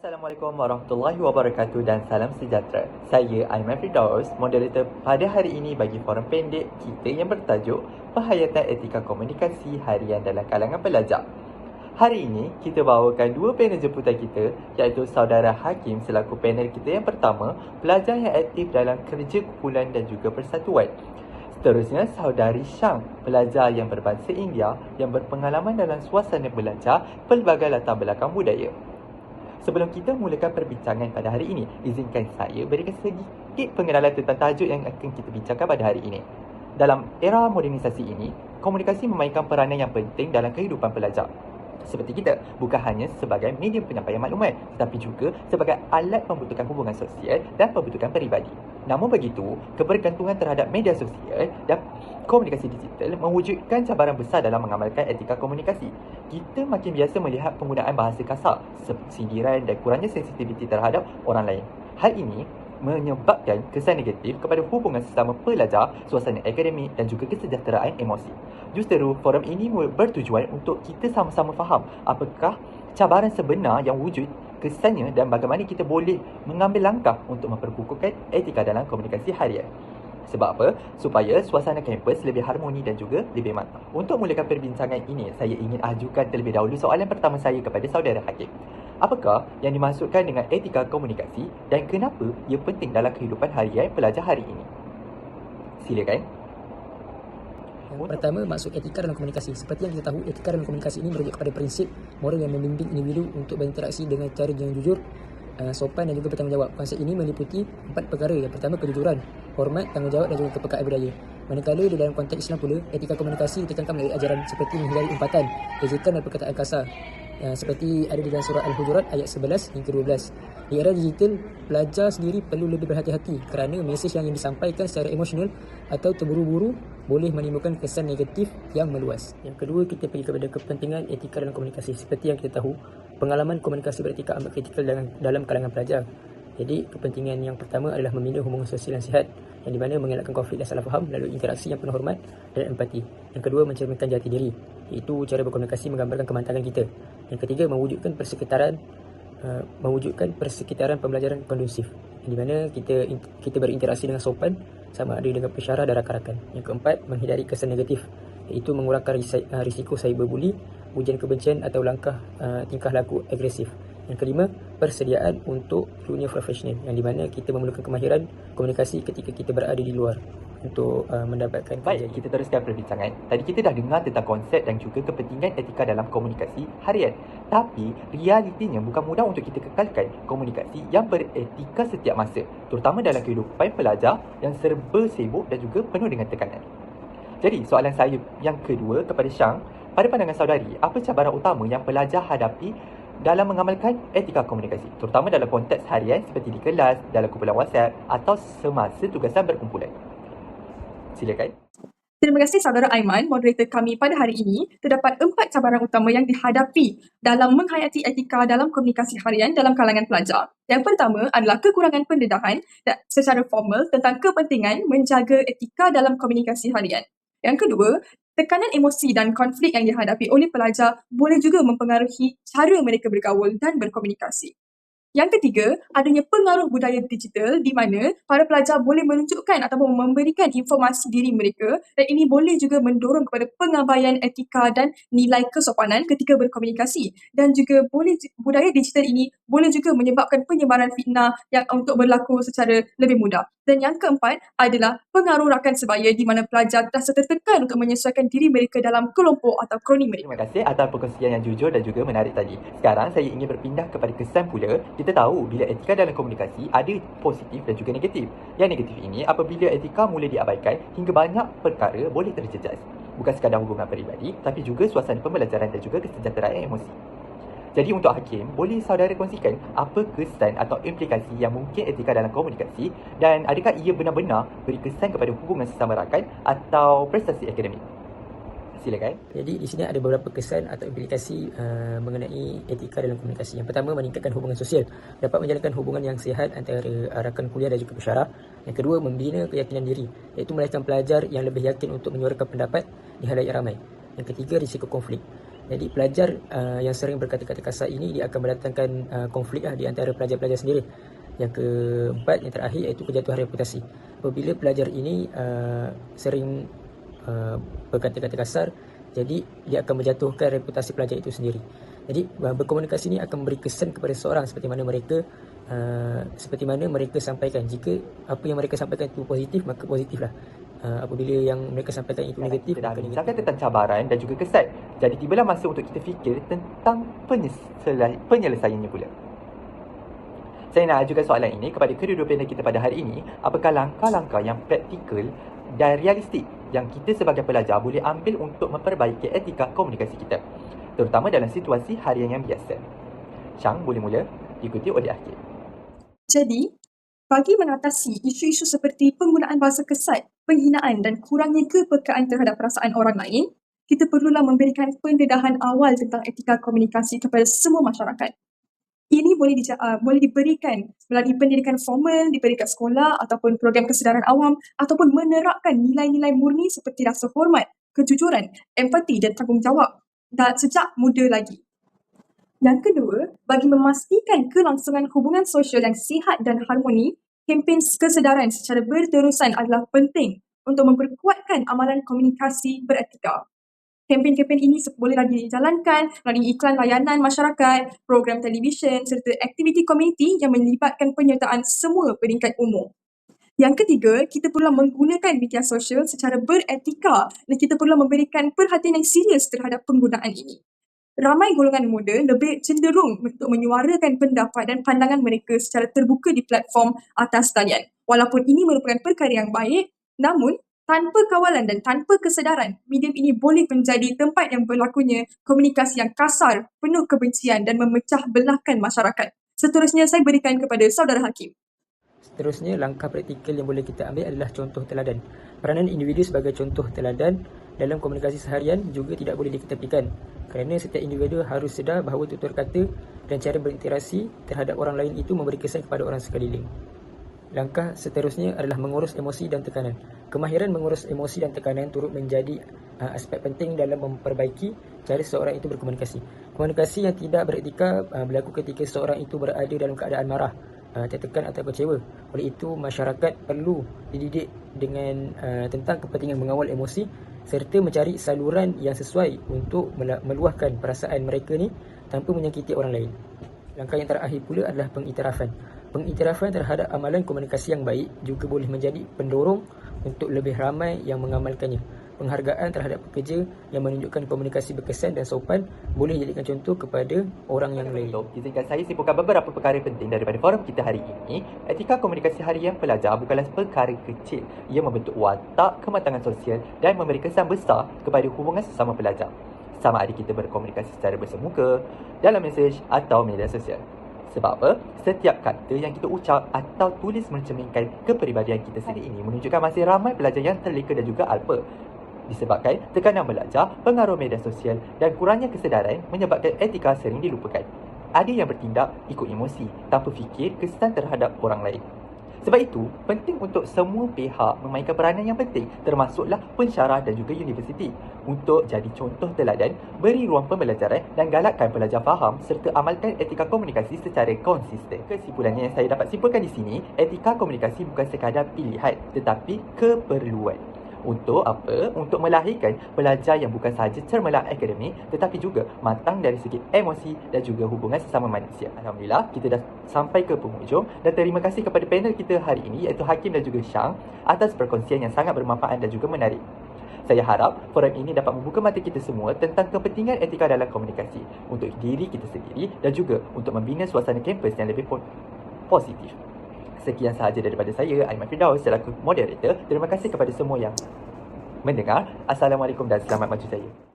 Assalamualaikum warahmatullahi wabarakatuh dan salam sejahtera. Saya Aiman Firdaus, moderator pada hari ini bagi forum pendek kita yang bertajuk Penghayatan Etika Komunikasi Harian dalam Kalangan Pelajar. Hari ini, kita bawakan dua panel jemputan kita iaitu Saudara Hakim selaku panel kita yang pertama, pelajar yang aktif dalam kerja kumpulan dan juga persatuan. Seterusnya, Saudari Syang, pelajar yang berbangsa India yang berpengalaman dalam suasana belajar pelbagai latar belakang budaya. Sebelum kita mulakan perbincangan pada hari ini, izinkan saya berikan sedikit pengenalan tentang tajuk yang akan kita bincangkan pada hari ini. Dalam era modernisasi ini, komunikasi memainkan peranan yang penting dalam kehidupan pelajar seperti kita bukan hanya sebagai medium penyampaian maklumat tetapi juga sebagai alat pembentukan hubungan sosial dan pembentukan peribadi. Namun begitu, kebergantungan terhadap media sosial dan komunikasi digital mewujudkan cabaran besar dalam mengamalkan etika komunikasi. Kita makin biasa melihat penggunaan bahasa kasar, sindiran dan kurangnya sensitiviti terhadap orang lain. Hal ini menyebabkan kesan negatif kepada hubungan sesama pelajar, suasana akademik dan juga kesejahteraan emosi. Justeru, forum ini bertujuan untuk kita sama-sama faham apakah cabaran sebenar yang wujud kesannya dan bagaimana kita boleh mengambil langkah untuk memperkukuhkan etika dalam komunikasi harian. Sebab apa? Supaya suasana kampus lebih harmoni dan juga lebih mantap. Untuk mulakan perbincangan ini, saya ingin ajukan terlebih dahulu soalan pertama saya kepada saudara Hakim. Apakah yang dimaksudkan dengan etika komunikasi dan kenapa ia penting dalam kehidupan harian pelajar hari ini? Silakan. Yang pertama, maksud etika dalam komunikasi. Seperti yang kita tahu, etika dalam komunikasi ini merujuk kepada prinsip moral yang membimbing individu untuk berinteraksi dengan cara yang jujur, eh, sopan dan juga bertanggungjawab. Konsep ini meliputi empat perkara. Yang pertama, kejujuran, hormat, tanggungjawab dan juga kepekaan budaya. Manakala di dalam konteks Islam pula, etika komunikasi ditekankan melalui ajaran seperti menghindari umpatan, ejekan dan perkataan kasar, yang seperti ada di dalam surah Al-Hujurat ayat 11 hingga 12. Di era digital, pelajar sendiri perlu lebih berhati-hati kerana mesej yang disampaikan secara emosional atau terburu-buru boleh menimbulkan kesan negatif yang meluas. Yang kedua, kita pergi kepada kepentingan etika dalam komunikasi. Seperti yang kita tahu, pengalaman komunikasi beretika amat kritikal dalam, dalam kalangan pelajar. Jadi, kepentingan yang pertama adalah membina hubungan sosial yang sihat yang di mana mengelakkan konflik dan salah faham melalui interaksi yang penuh hormat dan empati. Yang kedua, mencerminkan jati diri. Iaitu cara berkomunikasi menggambarkan kemantangan kita. Yang ketiga, mewujudkan persekitaran uh, mewujudkan persekitaran pembelajaran kondusif. Di mana kita kita berinteraksi dengan sopan sama ada dengan pensyarah dan rakan-rakan. Yang keempat, menghindari kesan negatif iaitu mengurangkan uh, risiko cyberbully, ujian kebencian atau langkah uh, tingkah laku agresif. Yang kelima, persediaan untuk dunia profesional yang di mana kita memerlukan kemahiran komunikasi ketika kita berada di luar untuk uh, mendapatkan Baik, kita teruskan perbincangan. Tadi kita dah dengar tentang konsep dan juga kepentingan etika dalam komunikasi harian. Tapi, realitinya bukan mudah untuk kita kekalkan komunikasi yang beretika setiap masa. Terutama dalam kehidupan pelajar yang serba sibuk dan juga penuh dengan tekanan. Jadi, soalan saya yang kedua kepada Syang, pada pandangan saudari, apa cabaran utama yang pelajar hadapi dalam mengamalkan etika komunikasi terutama dalam konteks harian seperti di kelas, dalam kumpulan WhatsApp atau semasa tugasan berkumpulan. Silakan. Terima kasih saudara Aiman, moderator kami pada hari ini. Terdapat empat cabaran utama yang dihadapi dalam menghayati etika dalam komunikasi harian dalam kalangan pelajar. Yang pertama adalah kekurangan pendedahan secara formal tentang kepentingan menjaga etika dalam komunikasi harian. Yang kedua, Tekanan emosi dan konflik yang dihadapi oleh pelajar boleh juga mempengaruhi cara mereka bergaul dan berkomunikasi. Yang ketiga, adanya pengaruh budaya digital di mana para pelajar boleh menunjukkan ataupun memberikan informasi diri mereka dan ini boleh juga mendorong kepada pengabaian etika dan nilai kesopanan ketika berkomunikasi dan juga boleh budaya digital ini boleh juga menyebabkan penyebaran fitnah yang untuk berlaku secara lebih mudah. Dan yang keempat adalah pengaruh rakan sebaya di mana pelajar terasa tertekan untuk menyesuaikan diri mereka dalam kelompok atau kroni mereka. Terima kasih atas perkongsian yang jujur dan juga menarik tadi. Sekarang saya ingin berpindah kepada kesan pula kita tahu bila etika dalam komunikasi ada positif dan juga negatif. Yang negatif ini apabila etika mula diabaikan hingga banyak perkara boleh terjejas. Bukan sekadar hubungan peribadi tapi juga suasana pembelajaran dan juga kesejahteraan emosi. Jadi untuk Hakim, boleh saudara kongsikan apa kesan atau implikasi yang mungkin etika dalam komunikasi dan adakah ia benar-benar beri kesan kepada hubungan sesama rakan atau prestasi akademik? silakan. Jadi di sini ada beberapa kesan atau implikasi uh, mengenai etika dalam komunikasi. Yang pertama meningkatkan hubungan sosial, dapat menjalankan hubungan yang sihat antara uh, rakan kuliah dan juga pensyarah. Yang kedua membina keyakinan diri, iaitu melahirkan pelajar yang lebih yakin untuk menyuarakan pendapat di halayak ramai. Yang ketiga risiko konflik. Jadi pelajar uh, yang sering berkata-kata kasar ini dia akan mendatangkan uh, konflik lah di antara pelajar-pelajar sendiri. Yang keempat, yang terakhir iaitu penjatuhan reputasi. Apabila pelajar ini uh, sering uh, berkata-kata kasar, jadi dia akan menjatuhkan reputasi pelajar itu sendiri. Jadi uh, berkomunikasi ini akan memberi kesan kepada seorang seperti mana mereka uh, seperti mana mereka sampaikan. Jika apa yang mereka sampaikan itu positif, maka positiflah uh, apabila yang mereka sampaikan itu negatif kita dah maka bincangkan tentang cabaran dan juga kesan. Jadi tibalah masa untuk kita fikir tentang penyelesaian, penyelesaiannya pula. Saya nak ajukan soalan ini kepada kedua-dua panel kita pada hari ini. Apakah langkah-langkah yang praktikal dan realistik yang kita sebagai pelajar boleh ambil untuk memperbaiki etika komunikasi kita? Terutama dalam situasi harian yang biasa. Syang boleh mula diikuti oleh Akid. Jadi, bagi mengatasi isu-isu seperti penggunaan bahasa kesat, penghinaan dan kurangnya kepekaan terhadap perasaan orang lain, kita perlulah memberikan pendedahan awal tentang etika komunikasi kepada semua masyarakat. Ini boleh, di, uh, boleh diberikan melalui pendidikan formal di peringkat sekolah ataupun program kesedaran awam ataupun menerapkan nilai-nilai murni seperti rasa hormat, kejujuran, empati dan tanggungjawab dan sejak muda lagi. Yang kedua, bagi memastikan kelangsungan hubungan sosial yang sihat dan harmoni, kempen kesedaran secara berterusan adalah penting untuk memperkuatkan amalan komunikasi beretika. Kempen-kempen ini boleh lagi dijalankan melalui iklan layanan masyarakat, program televisyen serta aktiviti komuniti yang melibatkan penyertaan semua peringkat umur. Yang ketiga, kita perlu menggunakan media sosial secara beretika dan kita perlu memberikan perhatian yang serius terhadap penggunaan ini. Ramai golongan muda lebih cenderung untuk menyuarakan pendapat dan pandangan mereka secara terbuka di platform atas talian. Walaupun ini merupakan perkara yang baik, namun tanpa kawalan dan tanpa kesedaran, medium ini boleh menjadi tempat yang berlakunya komunikasi yang kasar, penuh kebencian dan memecah belahkan masyarakat. Seterusnya saya berikan kepada saudara Hakim. Seterusnya, langkah praktikal yang boleh kita ambil adalah contoh teladan. Peranan individu sebagai contoh teladan dalam komunikasi seharian juga tidak boleh diketepikan kerana setiap individu harus sedar bahawa tutur kata dan cara berinteraksi terhadap orang lain itu memberi kesan kepada orang sekeliling. Langkah seterusnya adalah mengurus emosi dan tekanan. Kemahiran mengurus emosi dan tekanan turut menjadi uh, aspek penting dalam memperbaiki cara seseorang itu berkomunikasi. Komunikasi yang tidak beretika uh, berlaku ketika seseorang itu berada dalam keadaan marah, uh, tertekan atau kecewa. Oleh itu, masyarakat perlu dididik dengan uh, tentang kepentingan mengawal emosi serta mencari saluran yang sesuai untuk meluahkan perasaan mereka ni tanpa menyakiti orang lain. Langkah yang terakhir pula adalah pengiktirafan. Pengiktirafan terhadap amalan komunikasi yang baik juga boleh menjadi pendorong untuk lebih ramai yang mengamalkannya. Penghargaan terhadap pekerja yang menunjukkan komunikasi berkesan dan sopan boleh dijadikan contoh kepada orang yang lain. Izinkan saya simpulkan beberapa perkara penting daripada forum kita hari ini. Etika komunikasi harian pelajar bukanlah perkara kecil. Ia membentuk watak, kematangan sosial dan memberi kesan besar kepada hubungan sesama pelajar. Sama ada kita berkomunikasi secara bersemuka, dalam mesej atau media sosial. Sebab apa? Setiap kata yang kita ucap atau tulis mencerminkan kepribadian kita sendiri ini menunjukkan masih ramai pelajar yang terleka dan juga alpa. Disebabkan tekanan belajar, pengaruh media sosial dan kurangnya kesedaran menyebabkan etika sering dilupakan. Ada yang bertindak ikut emosi tanpa fikir kesan terhadap orang lain. Sebab itu, penting untuk semua pihak memainkan peranan yang penting termasuklah pensyarah dan juga universiti untuk jadi contoh teladan, beri ruang pembelajaran dan galakkan pelajar faham serta amalkan etika komunikasi secara konsisten. Kesimpulannya yang saya dapat simpulkan di sini, etika komunikasi bukan sekadar pilihan tetapi keperluan. Untuk apa? Untuk melahirkan pelajar yang bukan sahaja cermelang akademik tetapi juga matang dari segi emosi dan juga hubungan sesama manusia. Alhamdulillah, kita dah sampai ke penghujung dan terima kasih kepada panel kita hari ini iaitu Hakim dan juga Syang atas perkongsian yang sangat bermanfaat dan juga menarik. Saya harap forum ini dapat membuka mata kita semua tentang kepentingan etika dalam komunikasi untuk diri kita sendiri dan juga untuk membina suasana kampus yang lebih positif. Sekian sahaja daripada saya, Aiman Firdaus selaku moderator. Terima kasih kepada semua yang mendengar. Assalamualaikum dan selamat maju saya.